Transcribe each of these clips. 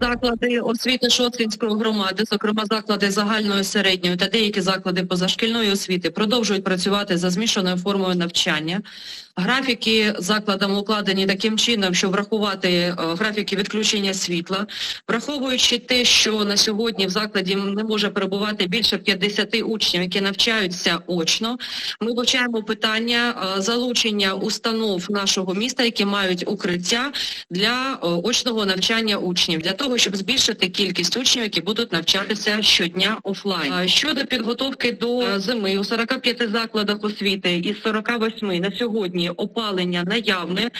Заклади освіти Шоцкінської громади, зокрема заклади загальної середньої та деякі заклади позашкільної освіти, продовжують працювати за змішаною формою навчання. Графіки закладам укладені таким чином, щоб врахувати е, графіки відключення світла, враховуючи те, що на сьогодні в закладі не може перебувати більше 50 учнів, які навчаються очно. Ми вивчаємо питання е, залучення установ нашого міста, які мають укриття для е, очного навчання учнів, для того, щоб збільшити кількість учнів, які будуть навчатися щодня офлайн. Щодо підготовки до зими у 45 закладах освіти із 48 на сьогодні опалення наявне.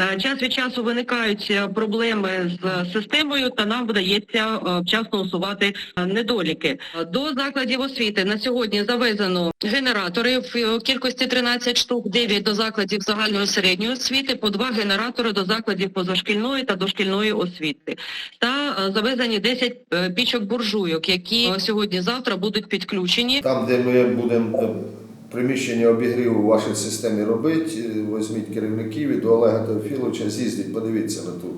Е, Час від часу виникають е, проблеми з системою, та нам вдається е, вчасно усувати е, недоліки. Е, До закладів освіти на сьогодні завезено генератори в е, кількості 13 штук, 9 до закладів загальної середньої освіти, по два генератори до закладів позашкільної та дошкільної освіти. Та е, завезені 10 е, пічок буржуйок, які е, сьогодні-завтра будуть підключені. Там, де ми будемо е, приміщення обігріву в вашій системі робити, е, візьміть керівників і до Олега Теофіловича з'їздіть, подивіться на ту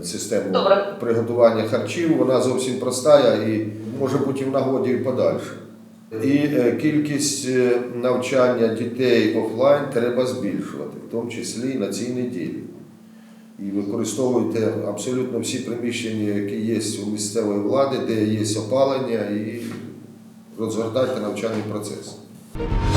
е, систему Добре. приготування харчів. Вона зовсім проста і може бути в нагоді і подальше. І е, кількість навчання дітей офлайн треба збільшувати, в тому числі і на цій неділі. І використовуйте абсолютно всі приміщення, які є у місцевої влади, де є опалення, і розгортайте навчальний процес. Thank you